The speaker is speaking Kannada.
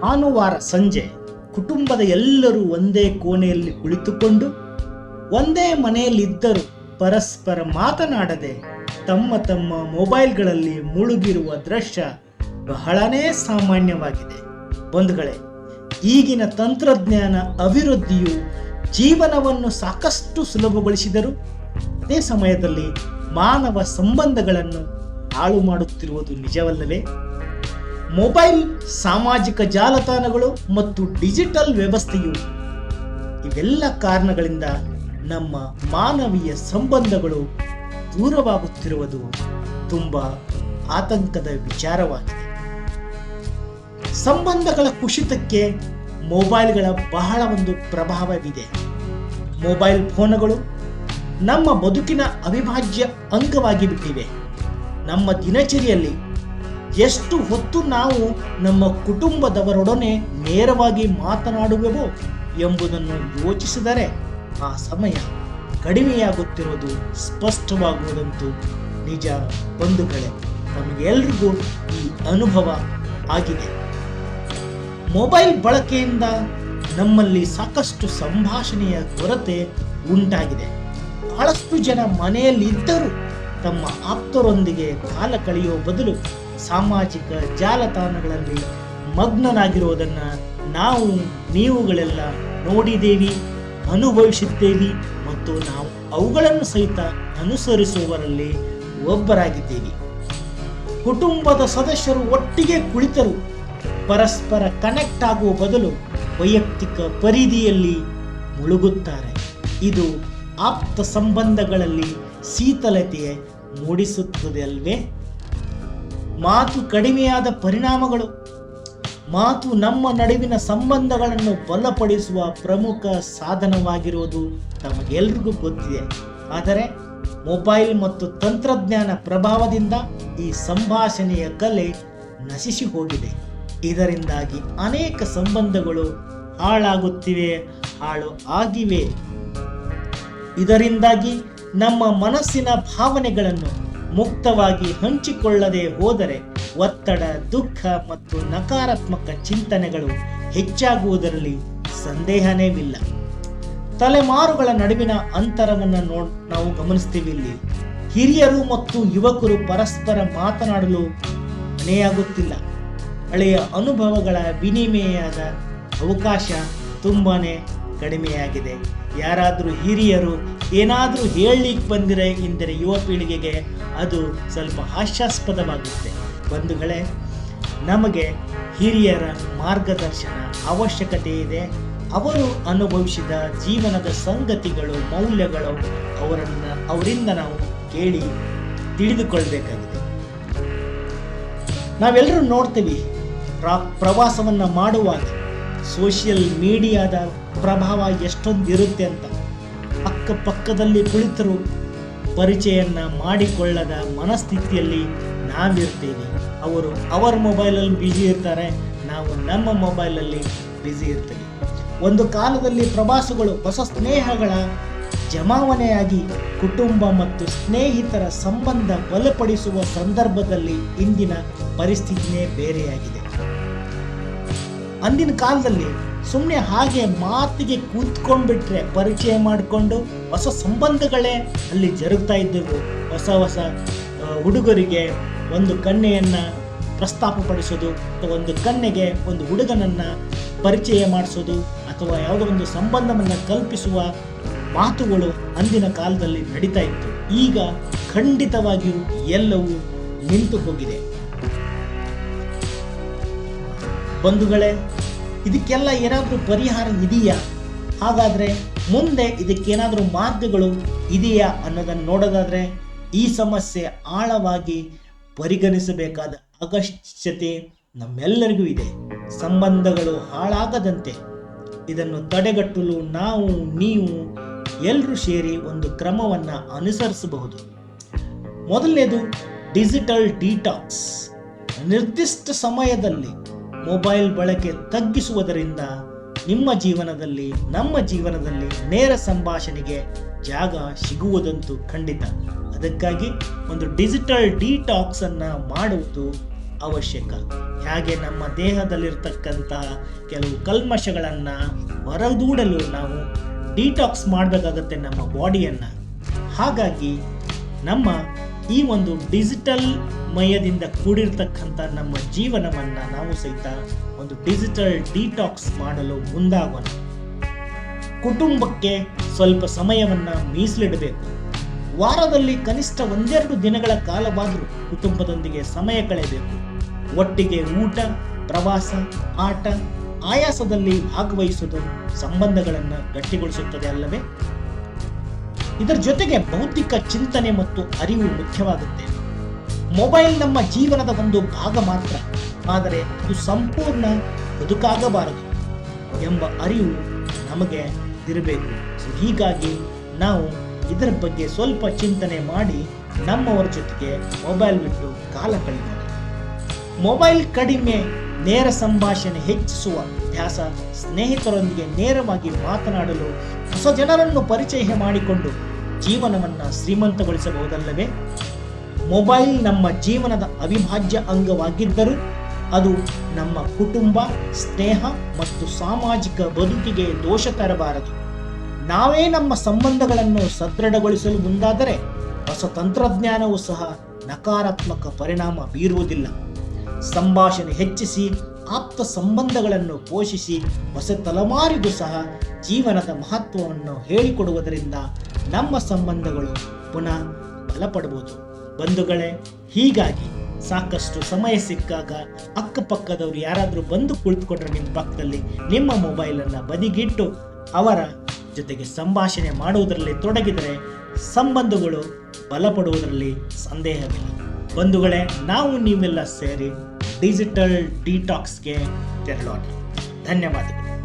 ಭಾನುವಾರ ಸಂಜೆ ಕುಟುಂಬದ ಎಲ್ಲರೂ ಒಂದೇ ಕೋಣೆಯಲ್ಲಿ ಕುಳಿತುಕೊಂಡು ಒಂದೇ ಮನೆಯಲ್ಲಿದ್ದರೂ ಪರಸ್ಪರ ಮಾತನಾಡದೆ ತಮ್ಮ ತಮ್ಮ ಮೊಬೈಲ್ಗಳಲ್ಲಿ ಮುಳುಗಿರುವ ದೃಶ್ಯ ಬಹಳನೇ ಸಾಮಾನ್ಯವಾಗಿದೆ. ಬಂಧುಗಳೇ, ಈಗಿನ ತಂತ್ರಜ್ಞಾನ ಅಭಿವೃದ್ಧಿಯು ಜೀವನವನ್ನು ಸಾಕಷ್ಟು ಸುಲಭಗೊಳಿಸಿದರು ಅದೇ ಸಮಯದಲ್ಲಿ ಮಾನವ ಸಂಬಂಧಗಳನ್ನು ಹಾಳು ಮಾಡುತ್ತಿರುವುದು ನಿಜವಲ್ಲವೇ? ಮೊಬೈಲ್, ಸಾಮಾಜಿಕ ಜಾಲತಾಣಗಳು ಮತ್ತು ಡಿಜಿಟಲ್ ವ್ಯವಸ್ಥೆಯು ಇವೆಲ್ಲ ಕಾರಣಗಳಿಂದ ನಮ್ಮ ಮಾನವೀಯ ಸಂಬಂಧಗಳು ದೂರವಾಗುತ್ತಿರುವುದು ತುಂಬ ಆತಂಕದ ವಿಚಾರವಾಗಿದೆ. ಸಂಬಂಧಗಳ ಕುಸಿತಕ್ಕೆ ಮೊಬೈಲ್ಗಳ ಬಹಳ ಒಂದು ಪ್ರಭಾವವಿದೆ. ಮೊಬೈಲ್ ಫೋನ್ಗಳು ನಮ್ಮ ಬದುಕಿನ ಅವಿಭಾಜ್ಯ ಅಂಗವಾಗಿ ಬಿಟ್ಟಿವೆ. ನಮ್ಮ ದಿನಚರಿಯಲ್ಲಿ ಎಷ್ಟು ಹೊತ್ತು ನಾವು ನಮ್ಮ ಕುಟುಂಬದವರೊಡನೆ ನೇರವಾಗಿ ಮಾತನಾಡುವೆವೋ ಎಂಬುದನ್ನು ಯೋಚಿಸಿದರೆ ಆ ಸಮಯ ಕಡಿಮೆಯಾಗುತ್ತಿರುವುದು ಸ್ಪಷ್ಟವಾಗುವುದಂತೂ ನಿಜ ಬಂಧುಗಳೇ, ನಮಗೆಲ್ರಿಗೂ ಈ ಅನುಭವ ಆಗಿದೆ. ಮೊಬೈಲ್ ಬಳಕೆಯಿಂದ ನಮ್ಮಲ್ಲಿ ಸಾಕಷ್ಟು ಸಂಭಾಷಣೆಯ ಕೊರತೆ ಉಂಟಾಗಿದೆ. ಬಹಳಷ್ಟು ಜನ ಮನೆಯಲ್ಲಿದ್ದರೂ ತಮ್ಮ ಆಪ್ತರೊಂದಿಗೆ ಕಾಲ ಕಳೆಯುವ ಬದಲು ಸಾಮಾಜಿಕ ಜಾಲತಾಣಗಳಲ್ಲಿ ಮಗ್ನನಾಗಿರುವುದನ್ನು ನಾವು, ನೀವುಗಳೆಲ್ಲ ನೋಡಿದ್ದೇವೆ ಅನುಭವಿಸುತ್ತೇವೆ ಮತ್ತು ನಾವು ಅವುಗಳನ್ನು ಸಹಿತ ಅನುಸರಿಸುವವರಲ್ಲಿ ಒಬ್ಬರಾಗಿದ್ದೇವೆ. ಕುಟುಂಬದ ಸದಸ್ಯರು ಒಟ್ಟಿಗೆ ಕುಳಿತರು. ಪರಸ್ಪರ ಕನೆಕ್ಟ್ ಆಗುವ ಬದಲು ವೈಯಕ್ತಿಕ ಪರಿಧಿಯಲ್ಲಿ ಮುಳುಗುತ್ತಾರೆ. ಇದು ಆಪ್ತ ಸಂಬಂಧಗಳಲ್ಲಿ ಶೀತಲತೆ ಮೂಡಿಸುತ್ತದೆ ಅಲ್ವೇ? ಮಾತು ಕಡಿಮೆಯಾದ ಪರಿಣಾಮಗಳು, ಮಾತು ನಮ್ಮ ನಡುವಿನ ಸಂಬಂಧಗಳನ್ನು ಬಲಪಡಿಸುವ ಪ್ರಮುಖ ಸಾಧನವಾಗಿರುವುದು ತಮಗೆಲ್ರಿಗೂ ಗೊತ್ತಿದೆ. ಆದರೆ ಮೊಬೈಲ್ ಮತ್ತು ತಂತ್ರಜ್ಞಾನ ಪ್ರಭಾವದಿಂದ ಈ ಸಂಭಾಷಣೆಯ ಕಲೆ ನಶಿಸಿ ಹೋಗಿದೆ. ಇದರಿಂದಾಗಿ ಅನೇಕ ಸಂಬಂಧಗಳು ಹಾಳಾಗುತ್ತಿವೆ, ಹಾಳು ಆಗಿವೆ. ಇದರಿಂದಾಗಿ ನಮ್ಮ ಮನಸ್ಸಿನ ಭಾವನೆಗಳನ್ನು ಮುಕ್ತವಾಗಿ ಹಂಚಿಕೊಳ್ಳದೆ ಹೋದರೆ ಒತ್ತಡ, ದುಃಖ ಮತ್ತು ನಕಾರಾತ್ಮಕ ಚಿಂತನೆಗಳು ಹೆಚ್ಚಾಗುವುದರಲ್ಲಿ ಸಂದೇಹನೇವಿಲ್ಲ. ತಲೆಮಾರುಗಳ ನಡುವಿನ ಅಂತರವನ್ನು ನೋ, ನಾವು ಗಮನಿಸ್ತೀವಿ ಇಲ್ಲಿ. ಹಿರಿಯರು ಮತ್ತು ಯುವಕರು ಪರಸ್ಪರ ಮಾತನಾಡಲು ಮನೆಯಾಗುತ್ತಿಲ್ಲ. ಹಳೆಯ ಅನುಭವಗಳ ವಿನಿಮಯದ ಅವಕಾಶ ತುಂಬಾನೇ ಕಡಿಮೆಯಾಗಿದೆ. ಯಾರಾದರೂ ಹಿರಿಯರು ಏನಾದರೂ ಹೇಳಲಿಕ್ಕೆ ಬಂದಿರೆ ಎಂದರೆ ಯುವ ಪೀಳಿಗೆಗೆ ಅದು ಸ್ವಲ್ಪ ಹಾಸ್ಯಾಸ್ಪದವಾಗುತ್ತೆ. ಬಂಧುಗಳೇ, ನಮಗೆ ಹಿರಿಯರ ಮಾರ್ಗದರ್ಶನ ಅವಶ್ಯಕತೆ ಇದೆ. ಅವರು ಅನುಭವಿಸಿದ ಜೀವನದ ಸಂಗತಿಗಳು, ಮೌಲ್ಯಗಳು ಅವರನ್ನು, ಅವರಿಂದ ನಾವು ಕೇಳಿ ತಿಳಿದುಕೊಳ್ಬೇಕಾಗಿದೆ. ನಾವೆಲ್ಲರೂ ನೋಡ್ತೀವಿ ಪ್ರ- ಪ್ರವಾಸವನ್ನ ಮಾಡುವಾಗ ಸೋಷಿಯಲ್ ಮೀಡಿಯಾದ ಪ್ರಭಾವ ಎಷ್ಟೊಂದು ಇರುತ್ತೆ ಅಂತ ಅಕ್ಕಪಕ್ಕದಲ್ಲಿ ಕುಳಿತರು ಪರಿಚಯನ್ನ ಮಾಡಿಕೊಳ್ಳದ ಮನಸ್ಥಿತಿಯಲ್ಲಿ ನಾವಿರ್ತೀವಿ. ಅವರು ಅವರ ಮೊಬೈಲಲ್ಲಿ ಬ್ಯುಸಿ ಇರ್ತಾರೆ, ನಾವು ನಮ್ಮ ಮೊಬೈಲಲ್ಲಿ ಬ್ಯುಸಿ ಇರ್ತೀವಿ. ಒಂದು ಕಾಲದಲ್ಲಿ ಪ್ರವಾಸಗಳು ಹೊಸ ಸ್ನೇಹಗಳ ಜಮಾವಣೆಯಾಗಿ ಕುಟುಂಬ ಮತ್ತು ಸ್ನೇಹಿತರ ಸಂಬಂಧ ಬಲಪಡಿಸುವ ಸಂದರ್ಭದಲ್ಲಿ ಇಂದಿನ ಪರಿಸ್ಥಿತಿಯೇ ಬೇರೆಯಾಗಿದೆ. ಅಂದಿನ ಕಾಲದಲ್ಲಿ ಸುಮ್ಮನೆ ಹಾಗೆ ಮಾತಿಗೆ ಕೂತ್ಕೊಂಡ್ಬಿಟ್ರೆ ಪರಿಚಯ ಮಾಡಿಕೊಂಡು ಹೊಸ ಸಂಬಂಧಗಳೇ ಅಲ್ಲಿ ಜರುಗ್ತಾ ಇದ್ದವು. ಹೊಸ ಹೊಸ ಹುಡುಗರಿಗೆ ಒಂದು ಕಣ್ಣೆಯನ್ನು ಪ್ರಸ್ತಾಪಪಡಿಸೋದು ಅಥವಾ ಒಂದು ಕನ್ಯೆಗೆ ಒಂದು ಹುಡುಗನನ್ನು ಪರಿಚಯ ಮಾಡಿಸೋದು ಅಥವಾ ಯಾವುದೋ ಒಂದು ಸಂಬಂಧವನ್ನು ಕಲ್ಪಿಸುವ ಮಾತುಗಳು ಅಂದಿನ ಕಾಲದಲ್ಲಿ ನಡೀತಾ ಇತ್ತು. ಈಗ ಖಂಡಿತವಾಗಿಯೂ ಎಲ್ಲವೂ ನಿಂತು ಹೋಗಿದೆ. ಬಂಧುಗಳೇ, ಇದಕ್ಕೆಲ್ಲ ಏನಾದರೂ ಪರಿಹಾರ ಇದೆಯಾ? ಹಾಗಾದರೆ ಮುಂದೆ ಇದಕ್ಕೇನಾದರೂ ಮಾರ್ಗಗಳು ಇದೆಯಾ ಅನ್ನೋದನ್ನು ನೋಡೋದಾದರೆ ಈ ಸಮಸ್ಯೆ ಆಳವಾಗಿ ಪರಿಗಣಿಸಬೇಕಾದ ಅಗತ್ಯತೆ ನಮ್ಮೆಲ್ಲರಿಗೂ ಇದೆ. ಸಂಬಂಧಗಳು ಹಾಳಾಗದಂತೆ ಇದನ್ನು ತಡೆಗಟ್ಟಲು ನಾವು, ನೀವು ಎಲ್ಲರೂ ಸೇರಿ ಒಂದು ಕ್ರಮವನ್ನು ಅನುಸರಿಸಬಹುದು. ಮೊದಲನೇದು ಡಿಜಿಟಲ್ ಡಿಟಾಕ್ಸ್. ನಿರ್ದಿಷ್ಟ ಸಮಯದಲ್ಲಿ ಮೊಬೈಲ್ ಬಳಕೆ ತಗ್ಗಿಸುವುದರಿಂದ ನಿಮ್ಮ ಜೀವನದಲ್ಲಿ, ನಮ್ಮ ಜೀವನದಲ್ಲಿ ನೇರ ಸಂಭಾಷಣೆಗೆ ಜಾಗ ಸಿಗುವುದಂತೂ ಖಂಡಿತ. ಅದಕ್ಕಾಗಿ ಒಂದು ಡಿಜಿಟಲ್ ಡಿಟಾಕ್ಸ್ ಅನ್ನು ಮಾಡುವುದು ಅವಶ್ಯಕ. ಹಾಗೆ ನಮ್ಮ ದೇಹದಲ್ಲಿರ್ತಕ್ಕಂತಹ ಕೆಲವು ಕಲ್ಮಶಗಳನ್ನು ಹೊರದೂಡಲು ನಾವು ಡಿಟಾಕ್ಸ್ ಮಾಡಬೇಕಾಗತ್ತೆ ನಮ್ಮ ಬಾಡಿಯನ್ನು. ಹಾಗಾಗಿ ನಮ್ಮ ಈ ಒಂದು ಡಿಜಿಟಲ್ ಮಯದಿಂದ ಕೂಡಿರ್ತಕ್ಕಂಥ ನಮ್ಮ ಜೀವನವನ್ನು ನಾವು ಸಹಿತ ಒಂದು ಡಿಜಿಟಲ್ ಡಿಟಾಕ್ಸ್ ಮಾಡಲು ಮುಂದಾಗೋಣ. ಕುಟುಂಬಕ್ಕೆ ಸ್ವಲ್ಪ ಸಮಯವನ್ನು ಮೀಸಲಿಡಬೇಕು. ವಾರದಲ್ಲಿ ಕನಿಷ್ಠ ಒಂದೆರಡು ದಿನಗಳ ಕಾಲವಾದರೂ ಕುಟುಂಬದೊಂದಿಗೆ ಸಮಯ ಕಳೆಯಬೇಕು. ಒಟ್ಟಿಗೆ ಊಟ, ಪ್ರವಾಸ, ಆಟ, ಆಯಾಸದಲ್ಲಿ ಭಾಗವಹಿಸುವುದು ಸಂಬಂಧಗಳನ್ನು ಗಟ್ಟಿಗೊಳಿಸುತ್ತದೆ ಅಲ್ಲವೇ? ಇದರ ಜೊತೆಗೆ ಬೌದ್ಧಿಕ ಚಿಂತನೆ ಮತ್ತು ಅರಿವು ಮುಖ್ಯವಾಗುತ್ತೆ. ಮೊಬೈಲ್ ನಮ್ಮ ಜೀವನದ ಒಂದು ಭಾಗ ಮಾತ್ರ. ಆದರೆ ಅದು ಸಂಪೂರ್ಣ ಬದುಕಾಗಬಾರದು ಎಂಬ ಅರಿವು ನಮಗೆ ಇರಬೇಕು. ಹೀಗಾಗಿ ನಾವು ಇದರ ಬಗ್ಗೆ ಸ್ವಲ್ಪ ಚಿಂತನೆ ಮಾಡಿ ನಮ್ಮವರ ಜೊತೆಗೆ ಮೊಬೈಲ್ ಬಿಟ್ಟು ಕಾಲ ಕಳೆಯೋಣ. ಮೊಬೈಲ್ ಕಡಿಮೆ ನೇರ ಸಂಭಾಷಣೆ ಹೆಚ್ಚಿಸುವ ಅಭ್ಯಾಸ ಸ್ನೇಹಿತರೊಂದಿಗೆ ನೇರವಾಗಿ ಮಾತನಾಡಲು ಹೊಸ ಜನರನ್ನು ಪರಿಚಯ ಮಾಡಿಕೊಂಡು ಜೀವನವನ್ನು ಶ್ರೀಮಂತಗೊಳಿಸಬಹುದಲ್ಲವೇ? ಮೊಬೈಲ್ ನಮ್ಮ ಜೀವನದ ಅವಿಭಾಜ್ಯ ಅಂಗವಾಗಿದ್ದರೂ ಅದು ನಮ್ಮ ಕುಟುಂಬ, ಸ್ನೇಹ ಮತ್ತು ಸಾಮಾಜಿಕ ಬದುಕಿಗೆ ದೋಷ ತರಬಾರದು. ನಾವೇ ನಮ್ಮ ಸಂಬಂಧಗಳನ್ನು ಸದೃಢಗೊಳಿಸಲು ಮುಂದಾದರೆ ಹೊಸ ತಂತ್ರಜ್ಞಾನವೂ ಸಹ ನಕಾರಾತ್ಮಕ ಪರಿಣಾಮ ಬೀರುವುದಿಲ್ಲ. ಸಂಭಾಷಣೆ ಹೆಚ್ಚಿಸಿ ಆಪ್ತ ಸಂಬಂಧಗಳನ್ನು ಪೋಷಿಸಿ ಹೊಸ ತಲೆಮಾರಿಗೂ ಸಹ ಜೀವನದ ಮಹತ್ವವನ್ನು ಹೇಳಿಕೊಡುವುದರಿಂದ ನಮ್ಮ ಸಂಬಂಧಗಳು ಪುನಃ ಬಲಪಡಬಹುದು. ಬಂಧುಗಳೇ, ಹೀಗಾಗಿ ಸಾಕಷ್ಟು ಸಮಯ ಸಿಕ್ಕಾಗ ಅಕ್ಕಪಕ್ಕದವರು ಯಾರಾದರೂ ಬಂದು ಕುಳಿತುಕೊಂಡ್ರೆ ನಿಮ್ಮ ಪಕ್ಕದಲ್ಲಿ ನಿಮ್ಮ ಮೊಬೈಲನ್ನು ಬದಿಗಿಟ್ಟು ಅವರ ಜೊತೆಗೆ ಸಂಭಾಷಣೆ ಮಾಡುವುದರಲ್ಲಿ ತೊಡಗಿದರೆ ಸಂಬಂಧಗಳು ಬಲಪಡುವುದರಲ್ಲಿ ಸಂದೇಹವಿಲ್ಲ. ಬಂಧುಗಳೇ, ನಾವು ನೀವೆಲ್ಲ ಸೇರಿ डिजिटल डिटॉक्स के जहलोट धन्यवाद.